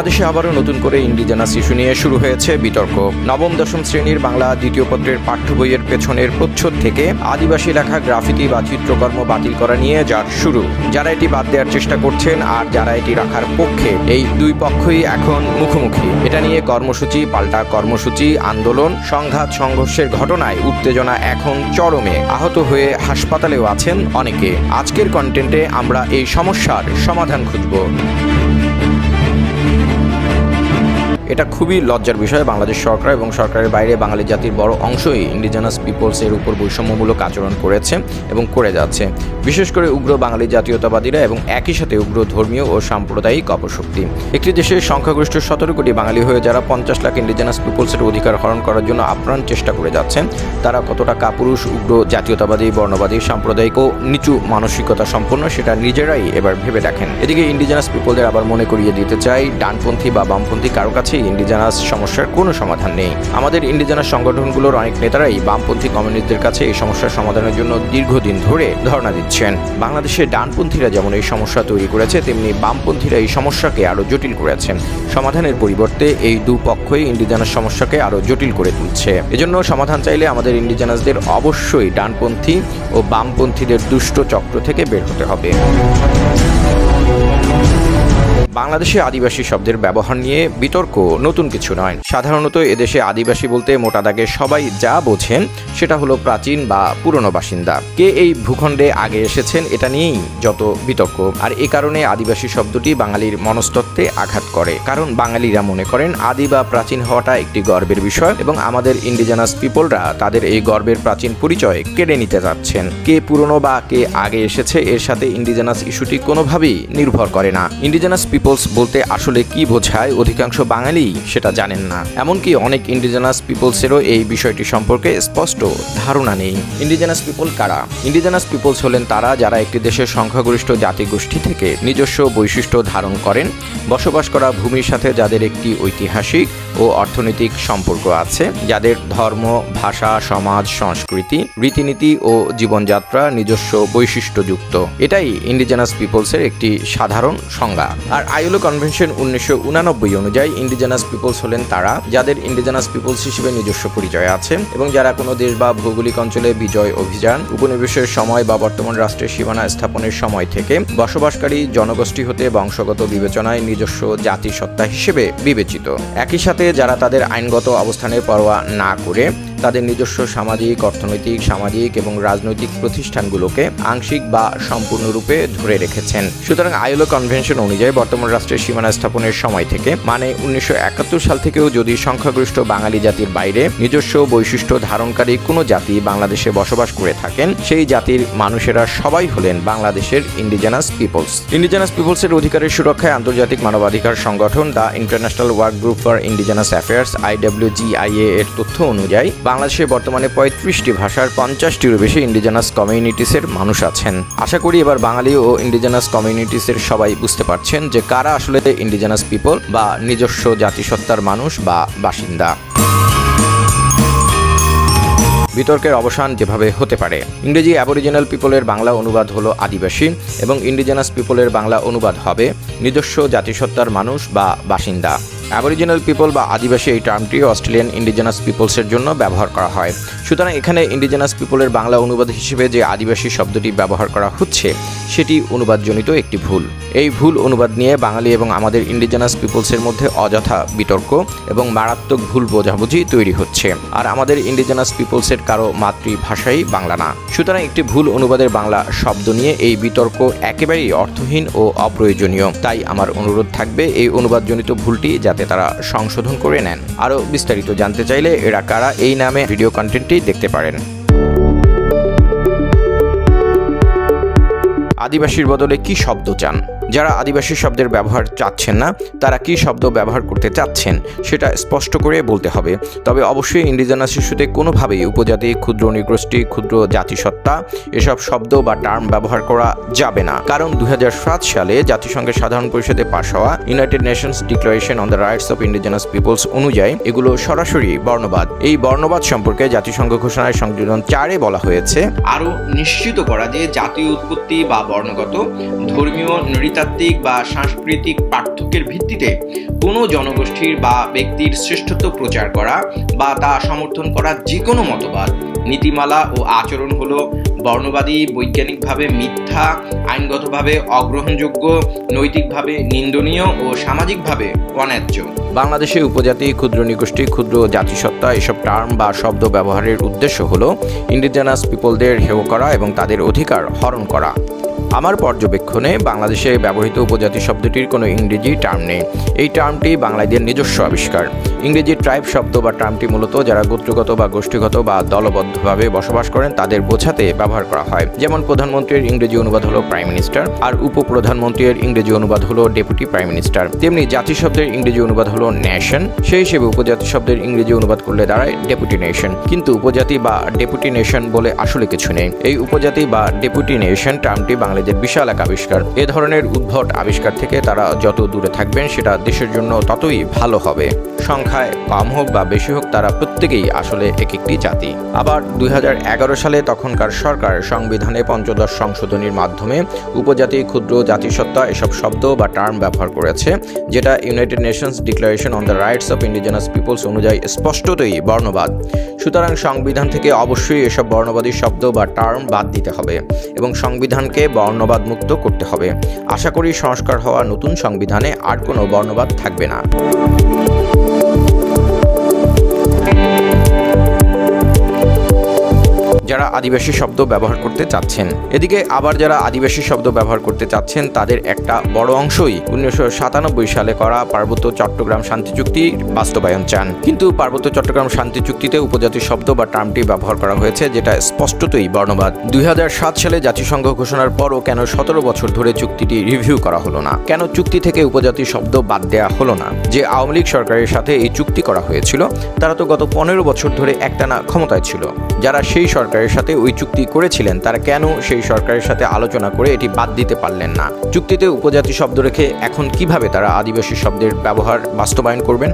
বাংলাদেশে আবারও নতুন করে ইন্ডিজেনাস ইস্যু নিয়ে শুরু হয়েছে বিতর্ক। নবম, দশম শ্রেণির বাংলা দ্বিতীয় পত্রের পাঠ্য বইয়ের পেছনের প্রচ্ছদ থেকে আদিবাসী লেখা গ্রাফিতি বা চিত্রকর্ম বাতিল করা নিয়ে যার শুরু। যারা এটি বাদ দেওয়ার চেষ্টা করছেন আর যারা এটি রাখার পক্ষে, এই দুই পক্ষই এখন মুখোমুখি। এটা নিয়ে কর্মসূচি, পাল্টা কর্মসূচি, আন্দোলন, সংঘাত, সংঘর্ষের ঘটনায় উত্তেজনা এখন চরমে। আহত হয়ে হাসপাতালেও আছেন অনেকে। আজকের কন্টেন্টে আমরা এই সমস্যার সমাধান খুঁজব। এটা খুবই লজ্জার বিষয়। বাংলাদেশ সরকার এবং সরকারের বাইরে বাঙালি জাতির বড় অংশই ইন্ডিজিনাস পিপলসের উপর বৈষম্যমূলক আচরণ করেছে এবং করে যাচ্ছে। বিশেষ করে উগ্র বাঙালি জাতীয়তাবাদীরা এবং একই সাথে উগ্র ধর্মীয় ও সাম্প্রদায়িক অপশক্তি। একটি দেশের সংখ্যাগরিষ্ঠ সতেরো কোটি বাঙালি হয়ে যারা পঞ্চাশ লাখ ইন্ডিজিনাস পিপলসের অধিকার হরণ করার জন্য আপ্রাণ চেষ্টা করে যাচ্ছেন, তারা কতটা কাপুরুষ, উগ্র জাতীয়তাবাদী, বর্ণবাদী, সাম্প্রদায়িক ও নিচু মানসিকতা সম্পন্ন সেটা নিজেরাই এবার ভেবে দেখেন। এদিকে ইন্ডিজেনাস পিপলদের আবার মনে করিয়ে দিতে চাই, ডানপন্থী বা বামপন্থী কারও কাছেই ইন্ডিজানাস সমস্যার কোনো সমাধান নেই। আমাদের ইন্ডিজানাস সংগঠনগুলোর অনেক নেতারাই বামপন্থী কমিউনিস্টদের কাছে এই সমস্যার সমাধানের জন্য দীর্ঘদিন ধরে ধর্ণা দিচ্ছেন। বাংলাদেশে ডানপন্থীরা যেমন এই সমস্যা তৈরি করেছে, তেমনি বামপন্থীরা এই সমস্যাকে আরও জটিল করেছেন। সমাধানের পরিবর্তে এই দুপক্ষই ইন্ডিজানাস সমস্যাকে আরও জটিল করে তুলছে। এজন্য সমাধান চাইলে আমাদের ইন্ডিজানাসদের অবশ্যই ডানপন্থী ও বামপন্থীদের দুষ্ট চক্র থেকে বের হতে হবে। বাংলাদেশে আদিবাসী শব্দের ব্যবহার নিয়ে বিতর্ক নতুন কিছু নয়। সাধারণত এদেশে আদিবাসী বলতে মোটা দাগে সবাই যা বোঝেন, সেটা হলো প্রাচীন বা পুরনো বাসিন্দা। কে এই ভূখণ্ডে আগে এসেছেন এটা নিয়েই যত বিতর্ক। আর এ কারণে আদিবাসী শব্দটি বাঙালির মনস্তত্ত্বে আঘাত করে। কারণ বাঙালিরা মনে করেন আদি বা প্রাচীন হওয়াটা একটি গর্বের বিষয় এবং আমাদের ইন্ডিজানাস পিপলরা তাদের এই গর্বের প্রাচীন পরিচয় কেড়ে নিতে যাচ্ছেন কে পুরনো বা কে আগে এসেছে এর সাথে ইন্ডিজেনাস ইস্যুটি কোনোভাবেই নির্ভর করে না। ইন্ডিজানাস পিপলস বলতে আসলে কি বোঝায় অধিকাংশ বাঙালি সেটা জানেন না। এমনকি অনেক ইন্ডিজেনাস পিপলসেরও এই বিষয়টি সম্পর্কে স্পষ্ট ধারণা নেই। ইন্ডিজেনাস পিপল কারা? ইন্ডিজেনাস পিপলস হলেন তারা যারা একটি দেশের সংখ্যাগরিষ্ঠ জাতিগোষ্ঠী থেকে নিজস্ব বৈশিষ্ট্য ধারণ করেন, বসবাস করা ভূমির সাথে যাদের একটি ঐতিহাসিক ও অর্থনৈতিক সম্পর্ক আছে, যাদের ধর্ম, ভাষা, সমাজ, সংস্কৃতি, রীতিনীতি ও জীবনযাত্রা নিজস্ব বৈশিষ্ট্যযুক্ত। এটাই ইন্ডিজেনাস পিপলসের একটি সাধারণ সংজ্ঞা। আর আইএলও কনভেনশন উনিশশো উনানব্বই অনুযায়ী ইন্ডিজেনাস পিপলস হলেন তারা, যাদের ইন্ডিজেনাস পিপলস হিসেবে নিজস্ব পরিচয় আছে এবং যারা কোনো দেশ বা ভৌগোলিক অঞ্চলে বিজয় অভিযান, উপনিবেশের সময় বা বর্তমান রাষ্ট্রের সীমানা স্থাপনের সময় থেকে বসবাসকারী জনগোষ্ঠী হতে বংশগত বিবেচনায় নিজস্ব জাতিসত্তা হিসেবে বিবেচিত। একই সাথে যারা তাদের আইনগত অবস্থানের পরোয়া না করে তাদের নিজস্ব সামাজিক, অর্থনৈতিক, সামাজিক এবং রাজনৈতিক প্রতিষ্ঠানগুলোকে আংশিক বা সম্পূর্ণরূপে ধরে রেখেছেন। সুতরাং আইএলও কনভেনশন অনুযায়ী বর্তমান রাষ্ট্রের সীমানা স্থাপনের সময় থেকে মানে উনিশশো একাত্তর সাল থেকেও যদি সংখ্যাগরিষ্ঠ বাঙালি জাতির বাইরে নিজস্ব বৈশিষ্ট্য ধারণকারী কোনো জাতি বাংলাদেশে বসবাস করে থাকেন, সেই জাতির মানুষেরা সবাই হলেন বাংলাদেশের ইন্ডিজেনাস পিপলস ইন্ডিজেনাস পিপলসের অধিকারের সুরক্ষায় আন্তর্জাতিক মানবাধিকার সংগঠন, the international work group for indigenous affairs IWGIA এর তথ্য অনুযায়ী বাংলাদেশে বর্তমানে পঁয়ত্রিশটি ভাষার পঞ্চাশটিরও বেশি ইন্ডিজেনাস কমিউনিটিসের মানুষ আছেন। আশা করি এবার বাঙালি ও ইন্ডিজেনাস কমিউনিটিসের সবাই বুঝতে পারছেন যে কারা আসলে ইন্ডিজেনাস পিপল বা নিজস্ব জাতিসত্তার মানুষ বা বাসিন্দা। বিতর্কের অবসান যেভাবে হতে পারে। ইংরেজি অ্যাবরিজিনাল পিপলের বাংলা অনুবাদ হলো আদিবাসী এবং ইন্ডিজেনাস পিপলের বাংলা অনুবাদ হবে নিজস্ব জাতিসত্তার মানুষ বা বাসিন্দা। অ্যাবরিজিনাল পিপল বা আদিবাসী এই টার্মটি অস্ট্রেলিয়ান ইন্ডিজেনাস পিপলসের জন্য ব্যবহার করা হয়। সুতরাং এখানে ইন্ডিজেনাস পিপলের বাংলা অনুবাদ হিসেবে যে আদিবাসী শব্দটি ব্যবহার করা হচ্ছে, সেটি অনুবাদজনিত একটি ভুল। এই ভুল অনুবাদ নিয়ে বাঙালি এবং আমাদের ইন্ডিজেনাস পিপলসের মধ্যে অযথা বিতর্ক এবং মারাত্মক ভুল বোঝাবুঝি তৈরি হচ্ছে। আর আমাদের ইন্ডিজেনাস পিপলসের কারও মাতৃভাষাই বাংলা না। সুতরাং একটি ভুল অনুবাদের বাংলা শব্দ নিয়ে এই বিতর্ক একেবারেই অর্থহীন ও অপ্রয়োজনীয়। তাই আমার অনুরোধ থাকবে এই অনুবাদজনিত ভুলটি যাতে তারা সংশোধন করে নেন। আরও বিস্তারিত জানতে চাইলে এরা কারা, এই নামে ভিডিও কন্টেন্টটি দেখতে পারেন। আদিবাসীর বদলে কি শব্দ চান? যারা আদিবাসী শব্দের ব্যবহার চাচ্ছেন না, তারা কি শব্দ ব্যবহার করতে চাচ্ছেন, সেটা স্পষ্ট করে বলতে হবে। তবে অবশ্যই ইন্ডিজেনাস শিশুতে কোনোভাবেই উপজাতি, ক্ষুদ্র নিগোষ্ঠী, ক্ষুদ্র জাতিসত্তা, এসব শব্দ বা টার্ম ব্যবহার করা যাবে না। কারণ দু হাজার সাত সালে জাতিসংঘের সাধারণ পরিষদে পাশ হওয়া United Nations declaration on the rights of indigenous peoples অনুযায়ী এগুলো সরাসরি বর্ণবাদ। এই বর্ণবাদ সম্পর্কে জাতিসংঘ ঘোষণায় সংযোজন চারে বলা হয়েছে, আরও নিশ্চিত করা যে জাতীয় উৎপত্তি বা বর্ণগত, ধর্মীয়, নৃতাত্ত্বিক বা সাংস্কৃতিক পার্থক্যের ভিত্তিতে কোনো জনগোষ্ঠীর বা ব্যক্তির শ্রেষ্ঠত্ব প্রচার করা বা তা সমর্থন করা যে কোনো মতবাদ, নীতিমালা ও আচরণ হলো বর্ণবাদী, বৈজ্ঞানিকভাবে মিথ্যা, আইনগতভাবে অগ্রহণযোগ্য, নৈতিকভাবে নিন্দনীয় ও সামাজিকভাবে অন্যায্য। বাংলাদেশে উপজাতি, ক্ষুদ্র নিগোষ্ঠী, ক্ষুদ্র জাতিসত্তা এসব টার্ম বা শব্দ ব্যবহারের উদ্দেশ্য হলো ইন্ডিজেনাস পিপলদের হেয় করা এবং তাদের অধিকার হরণ করা। আমার পর্যবেক্ষণে বাংলাদেশে ব্যবহৃত উপজাতি শব্দটির কোনো ইংরেজি টার্ম নেই। এই টার্মটি বাংলাদেশের নিজস্ব আবিষ্কার। ইংরেজি ট্রাইব শব্দ বা টার্মটি মূলত যারা গোত্রগত বা গোষ্ঠীগত বা দলবদ্ধভাবে বসবাস করেন, তাদের বোঝাতে ব্যবহার করা হয়। যেমন প্রধানমন্ত্রীর ইংরেজি অনুবাদ হলো প্রাইম মিনিস্টার আর উপপ্রধানমন্ত্রীর ইংরেজি অনুবাদ হলো ডেপুটি প্রাইম মিনিস্টার। তেমনি জাতি শব্দের ইংরেজি অনুবাদ হলো ন্যাশন সেই হিসেবে উপজাতি শব্দের ইংরেজি অনুবাদ করলে দাঁড়ায় ডেপুটি নেশন। কিন্তু উপজাতি বা ডেপুটি নেশন বলে আসলে কিছু নেই। এই উপজাতি বা ডেপুটি নেশন টার্মটি বাংলাদেশের বিশাল এক আবিষ্কার, এ ধরনের উদ্ভট আবিষ্কার থেকে তারা যত দূরে থাকবেন সেটা দেশের জন্য ততই ভালো হবে। সংখ্যায় কম হোক বা বেশি হোক, তারা প্রত্যেকেই আসলে এক একটি জাতি। আবার দুই সালে তখনকার সরকার সংবিধানে পঞ্চদশ সংশোধনীর মাধ্যমে উপজাতি, ক্ষুদ্র জাতিসত্তা এসব শব্দ বা টার্ম ব্যবহার করেছে, যেটা United Nations declaration on the rights of indigenous peoples অনুযায়ী স্পষ্টতই বর্ণবাদ। সুতরাং সংবিধান থেকে অবশ্যই এসব বর্ণবাদী শব্দ বা টার্ম বাদ দিতে হবে এবং সংবিধানকে বর্ণবাদ মুক্ত করতে হবে। আশা করি সংস্কার হওয়া নতুন সংবিধানে আর কোনো বর্ণবাদ থাকবে না। আদিবাসী শব্দ ব্যবহার করতে চাচ্ছেন। এদিকে আবার যারা আদিবাসী শব্দ ব্যবহার করতে চাচ্ছেন, তাদের একটা বড় অংশই উনিশশো সাতানব্বই সালে করা পার্বত্য চট্টগ্রাম শান্তি চুক্তি বাস্তবায়ন চান। কিন্তু পার্বত্য চট্টগ্রাম শান্তি চুক্তিতে উপজাতি শব্দ বা টার্মটি ব্যবহার করা হয়েছে, যেটা স্পষ্টতই বর্ণবাদ। দুই সালে জাতিসংঘ ঘোষণার পরও কেন সতেরো বছর ধরে চুক্তিটি রিভিউ করা হলো না? কেন চুক্তি থেকে উপজাতি শব্দ বাদ দেওয়া হলো না? যে আওয়ামী লীগ সরকারের সাথে এই চুক্তি করা হয়েছিল, তারা তো গত পনেরো বছর ধরে একটানা ক্ষমতায় ছিল। যারা সেই সরকারের সাথে ওই চুক্তি করেছিলেন, তারা কেন সেই সরকারের সাথে আলোচনা করে এটি বাদ দিতে পারলেন না? চুক্তিতে উপজাতি শব্দ রেখে এখন কীভাবে তারা আদিবাসী শব্দের ব্যবহার বাস্তবায়ন করবেন?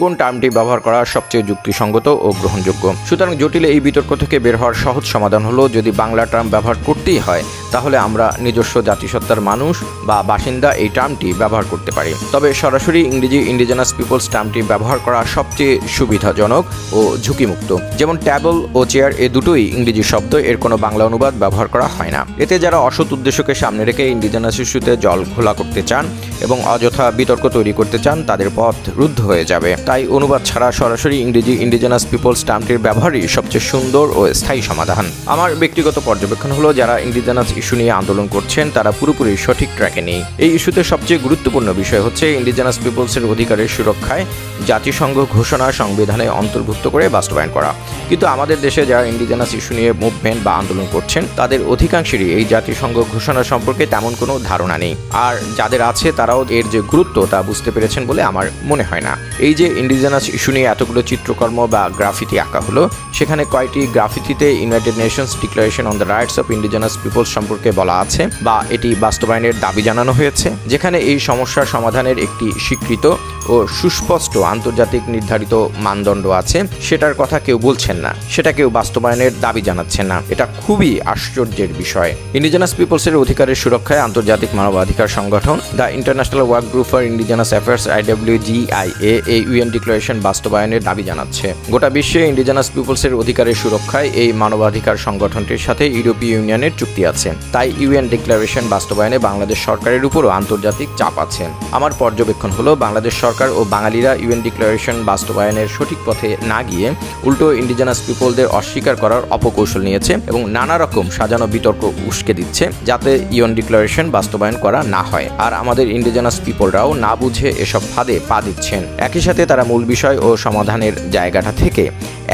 কোন টার্মটি ব্যবহার করা সবচেয়ে যুক্তিসঙ্গত ও গ্রহণযোগ্য? সুতরাং জটিল এই বিতর্ক থেকে বের হওয়ার সহজ সমাধান হলো, যদি বাংলা টার্ম ব্যবহার করতেই হয় তাহলে আমরা নিজস্ব জাতিসত্তার মানুষ বা বাসিন্দা এই টার্মটি ব্যবহার করতে পারি। তবে সরাসরি ইংরেজি ইন্ডিজেনাস পিপলস টার্মটি ব্যবহার করা সবচেয়ে সুবিধাজনক ও ঝুঁকিমুক্ত। যেমন ট্যাবল ও চেয়ার এ দুটোই ইংরেজি শব্দ, এর কোনো বাংলা অনুবাদ ব্যবহার করা হয় না। এতে যারা অসৎ উদ্দেশ্যকে সামনে রেখে ইন্ডিজেনাস ইস্যুতে জল ঘোলা করতে চান এবং অযথা বিতর্ক তৈরি করতে চান, তাদের পথ রুদ্ধ হয়ে যাবে। তাই অনুবাদ ছাড়া সরাসরি ইংরেজি ইন্ডিজেনাস পিপলস টার্মটির ব্যবহারই সবচেয়ে সুন্দর ও স্থায়ী সমাধান। আমার ব্যক্তিগত পর্যবেক্ষণ হলো, যারা ইন্ডিজেনাস ইস্যু নিয়ে আন্দোলন করছেন, তারা পুরোপুরি সঠিক ট্র্যাকে নেই। এই ইস্যুতে সবচেয়ে গুরুত্বপূর্ণ বিষয় হচ্ছে ইন্ডিজেনাস পিপলসের অধিকারের সুরক্ষায় জাতিসংঘ ঘোষণা সংবিধানে অন্তর্ভুক্ত করে বাস্তবায়ন করা। কিন্তু আমাদের দেশে যারা ইন্ডিজেনাস ইস্যু নিয়ে মুভমেন্ট বা আন্দোলন করছেন, তাদের অধিকাংশেরই এই জাতিসংঘ ঘোষণা সম্পর্কে তেমন কোনো ধারণা নেই। আর যাদের আছে, তারাও এর যে গুরুত্ব, তা বুঝতে পেরেছেন বলে আমার মনে হয় না। এই যে ইন্ডিজেনাস ইস্যু নিয়ে এতগুলো চিত্রকর্ম বা গ্রাফিতি আঁকা হলো, সেখানে কয়টি গ্রাফিতিতে United Nations declaration on the rights of indigenous peoples সম্পর্কে বলা আছে বা এটি বাস্তবায়নের দাবি জানানো হয়েছে, যেখানে এই সমস্যার সমাধানের একটি স্বীকৃত ও সুস্পষ্ট আন্তর্জাতিক নির্ধারিত মানদণ্ড আছে, সেটার কথা কেউ বলছেন না, সেটা কেউ বাস্তবায়নের দাবি জানাচ্ছেন না। এটা খুবই আশ্চর্যের বিষয়। ইন্ডিজেনাস পিপলসের অধিকারের সুরক্ষায় আন্তর্জাতিক মানবাধিকার সংগঠন, the international work group for indigenous affairs IW GIA এই ইউএন ডিক্লারেশন বাস্তবায়নের দাবি জানাচ্ছে। গোটা বিশ্বে ইন্ডিজেনাস পিপলসের অধিকারের সুরক্ষায় এই মানবাধিকার সংগঠনটির সাথে ইউরোপীয় ইউনিয়নের চুক্তি আছে। তাই ইউএন ডিক্লারেশন বাস্তবায়নে বাংলাদেশ সরকারের উপরও আন্তর্জাতিক চাপ আছে। আমার পর্যবেক্ষণ হলো, বাংলাদেশ সরকার ও বাঙালিরা ইউএন ডিক্লারেশন বাস্তবায়নের সঠিক পথে না গিয়ে উল্টো ইন্ডিজেনাস পিপলদের অস্বীকার করার অপকৌশল নিয়েছে এবং নানা রকম সাজানো বিতর্ক উস্কে দিচ্ছে যাতে ইউএন ডিক্লারেশন বাস্তবায়ন করা না হয়। আর আমাদের ইন্ডিজেনাস পিপলরাও না বুঝে এসব ফাঁদে পা দিচ্ছেন। একই সাথে তারা মূল বিষয় ও সমাধানের জায়গাটা থেকে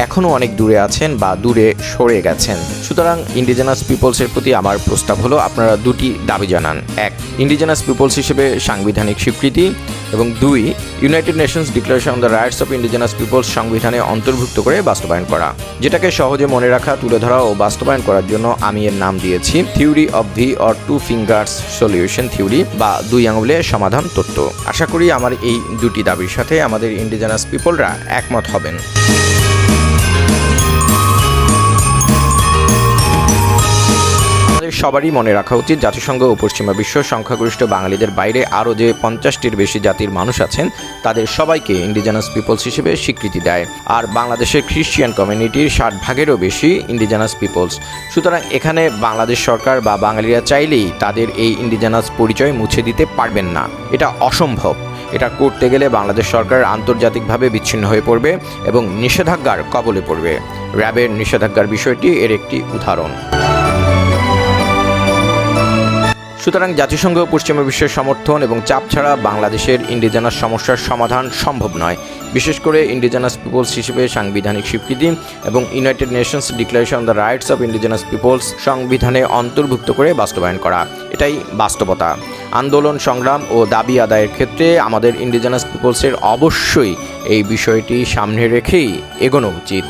এখনও অনেক দূরে আছেন বা দূরে সরে গেছেন। সুতরাং ইন্ডিজেনাস পিপলসের প্রতি আমার প্রস্তাব হলো, আপনারা দুটি দাবি জানান। এক ইন্ডিজেনাস পিপলস হিসেবে সাংবিধানিক স্বীকৃতি এবং দুই United Nations declaration on the rights of indigenous peoples সংবিধানে অন্তর্ভুক্ত করে বাস্তবায়ন করা। যেটাকে সহজে মনে রাখা, তুলে ধরা ও বাস্তবায়ন করার জন্য আমি এর নাম দিয়েছি theory of V or two fingers solution theory বা দুই আঙুলের সমাধান তত্ত্ব। আশা করি আমার এই দুটি দাবির সাথে আমাদের ইন্ডিজেনাস পিপলরা একমত হবেন। সবারই মনে রাখা উচিত জাতিসংঘ ও পশ্চিমা বিশ্ব সংখ্যাগরিষ্ঠ বাঙালিদের বাইরে আরও যে পঞ্চাশটির বেশি জাতির মানুষ আছেন, তাদের সবাইকে ইন্ডিজেনাস পিপলস হিসেবে স্বীকৃতি দেয়। আর বাংলাদেশের খ্রিস্টিয়ান কমিউনিটির ষাট ভাগেরও বেশি ইন্ডিজেনাস পিপলস সুতরাং এখানে বাংলাদেশ সরকার বা বাঙালিরা চাইলেই তাদের এই ইন্ডিজেনাস পরিচয় মুছে দিতে পারবেন না। এটা অসম্ভব। এটা করতে গেলে বাংলাদেশ সরকার আন্তর্জাতিকভাবে বিচ্ছিন্ন হয়ে পড়বে এবং নিষেধাজ্ঞার কবলে পড়বে। র্যাবের নিষেধাজ্ঞার বিষয়টি এর একটি উদাহরণ। সুতরাং জাতিসংঘ পশ্চিমা বিশ্বের সমর্থন এবং চাপ ছাড়া বাংলাদেশের ইন্ডিজেনাস সমস্যার সমাধান সম্ভব নয়। বিশেষ করে ইন্ডিজেনাস পিপলস হিসেবে সাংবিধানিক স্বীকৃতি এবং United Nations declaration the rights of indigenous peoples সংবিধানে অন্তর্ভুক্ত করে বাস্তবায়ন করা। এটাই বাস্তবতা। আন্দোলন, সংগ্রাম ও দাবি আদায়ের ক্ষেত্রে আমাদের ইন্ডিজেনাস পিপলসের অবশ্যই এই বিষয়টি সামনে রেখেই এগোনো উচিত।